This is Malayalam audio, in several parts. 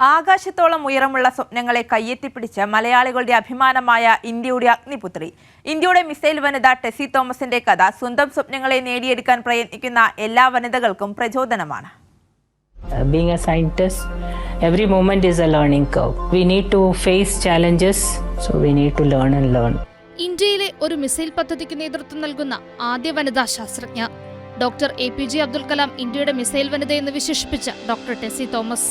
ആകാശത്തോളം ഉയരമുള്ള സ്വപ്നങ്ങളെ കയ്യെത്തിപ്പിടിച്ച് മലയാളികളുടെ അഭിമാനമായ ഇന്ത്യയുടെ അഗ്നിപുത്രി ഇന്ത്യയുടെ മിസൈൽ വനിത ടെസി തോമസിന്റെ കഥ സ്വന്തം സ്വപ്നങ്ങളെ നേടിയെടുക്കാൻ പ്രയത്നിക്കുന്ന എല്ലാ വനിതകൾക്കും പ്രചോദനമാണ് Uh, being a scientist, every moment is a learning curve. We need to face challenges, so we need to learn and learn. ഇന്ത്യയിലെ ഒരു മിസൈൽ പദ്ധതിക്ക് നേതൃത്വം നൽകുന്ന ആദ്യ വനിതാ ശാസ്ത്രജ്ഞ doctor A P J Abdul Kalam ഇന്ത്യയുടെ മിസൈൽ വനിത എന്ന് വിശേഷിപ്പിച്ച ഡോക്ടർ ടെസി തോമസ്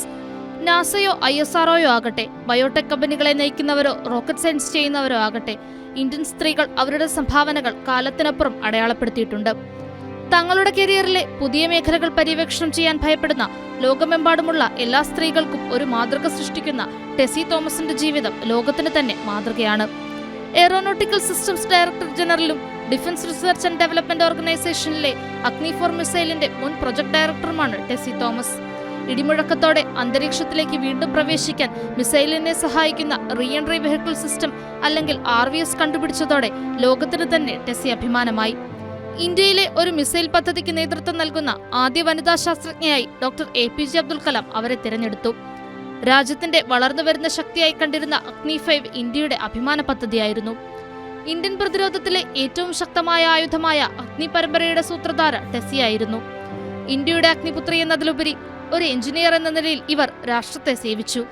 നാസയോ ഐ എസ് ആർഒയോ ആകട്ടെ ബയോടെക് കമ്പനികളെ നയിക്കുന്നവരോ റോക്കറ്റ് സയൻസ് ചെയ്യുന്നവരോ ആകട്ടെ ഇന്ത്യൻ സ്ത്രീകൾ അവരുടെ സംഭാവനകൾ കാലത്തിനപ്പുറം അടയാളപ്പെടുത്തിയിട്ടുണ്ട്. തങ്ങളുടെ കരിയറിലെ പുതിയ മേഖലകൾ പര്യവേക്ഷണം ചെയ്യാൻ ഭയപ്പെടുന്ന ലോകമെമ്പാടുമുള്ള എല്ലാ സ്ത്രീകൾക്കും ഒരു മാതൃക സൃഷ്ടിക്കുന്ന ടെസി തോമസിന്റെ ജീവിതം ലോകത്തിന് തന്നെ മാതൃകയാണ്. എയറോനോട്ടിക്കൽ സിസ്റ്റംസ് ഡയറക്ടർ ജനറലും ഡിഫൻസ് റിസർച്ച് ആൻഡ് ഡെവലപ്മെന്റ് ഓർഗനൈസേഷനിലെ അഗ്നിഫോർ മിസൈലിന്റെ മുൻ പ്രൊജക്ട് ഡയറക്ടറുമാണ് ടെസി തോമസ്. ഇടിമുഴക്കത്തോടെ അന്തരീക്ഷത്തിലേക്ക് വീണ്ടും പ്രവേശിക്കാൻ മിസൈലിനെ സഹായിക്കുന്ന റീ എൻട്രി വെഹിക്കിൾ സിസ്റ്റം അല്ലെങ്കിൽ ആർ വി എസ് കണ്ടുപിടിച്ചതോടെ ലോകത്തിന് തന്നെ ടെസി അഭിമാനമായി. ഇന്ത്യയിലെ ഒരു മിസൈൽ പദ്ധതിക്ക് നേതൃത്വം നൽകുന്ന ആദ്യ വനിതാ ശാസ്ത്രജ്ഞയായി doctor A P J Abdul Kalam അവരെ തിരഞ്ഞെടുത്തു. രാജ്യത്തിന്റെ വളർന്നുവരുന്ന ശക്തിയായി കണ്ടിരുന്ന അഗ്നി ഫൈവ് ഇന്ത്യയുടെ അഭിമാന പദ്ധതിയായിരുന്നു. ഇന്ത്യൻ പ്രതിരോധത്തിലെ ഏറ്റവും ശക്തമായ ആയുധമായ അഗ്നി പരമ്പരയുടെ സൂത്രധാര ടെസിയായിരുന്നു ഇന്ത്യയുടെ അഗ്നിപുത്രി എന്നതിലുപരി ഒരു എഞ്ചിനീയർ എന്ന നിലയിൽ ഇവർ രാഷ്ട്രത്തെ സേവിച്ചു.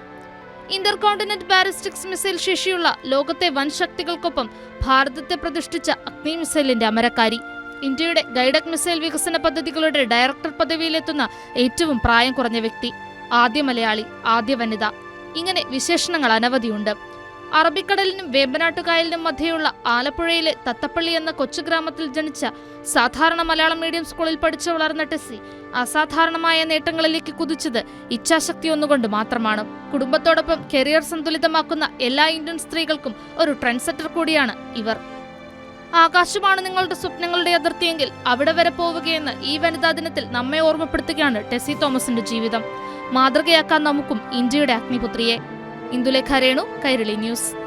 ഇന്റർകോണ്ടിനെന്റ് ബാലിസ്റ്റിക്സ് മിസൈൽ ശേഷിയുള്ള ലോകത്തെ വൻ ശക്തികൾക്കൊപ്പം ഭാരതത്തെ പ്രതിഷ്ഠിച്ച അഗ്നി മിസൈലിന്റെ അമരക്കാരി. ഇന്ത്യയുടെ ഗൈഡക് മിസൈൽ വികസന പദ്ധതികളുടെ ഡയറക്ടർ പദവിയിലെത്തുന്ന ഏറ്റവും പ്രായം കുറഞ്ഞ വ്യക്തി ആദ്യ മലയാളി ആദ്യ വനിത. ഇങ്ങനെ വിശേഷണങ്ങൾ അനവധിയുണ്ട്. അറബിക്കടലിനും വേമ്പനാട്ടുകായലിനും മധ്യയുള്ള ആലപ്പുഴയിലെ തത്തപ്പള്ളി എന്ന കൊച്ചു ഗ്രാമത്തിൽ ജനിച്ച സാധാരണ മലയാളം മീഡിയം സ്കൂളിൽ പഠിച്ചു വളർന്ന ടെസ്സി അസാധാരണമായ നേട്ടങ്ങളിലേക്ക് കുതിച്ചത് ഇച്ഛാശക്തി ഒന്നുകൊണ്ട് മാത്രമാണ്. കുടുംബത്തോടൊപ്പം കരിയർ സന്തുലിതമാക്കുന്ന എല്ലാ ഇന്ത്യൻ സ്ത്രീകൾക്കും ഒരു ട്രെൻഡ് സെറ്റർ കൂടിയാണ് ഇവർ. ആകാശമാണ് നിങ്ങളുടെ സ്വപ്നങ്ങളുടെ അതിർത്തിയെങ്കിൽ അവിടെ വരെ പോവുകയെന്ന് ഈ വനിതാ ദിനത്തിൽ നമ്മെ ഓർമ്മപ്പെടുത്തുകയാണ് ടെസി തോമസിന്റെ ജീവിതം. മാതൃകയാക്കാൻ നമുക്കും ഇന്ത്യയുടെ അഗ്നിപുത്രിയെ ഇന്ദുലേഖ രേണു കൈരളി ന്യൂസ്.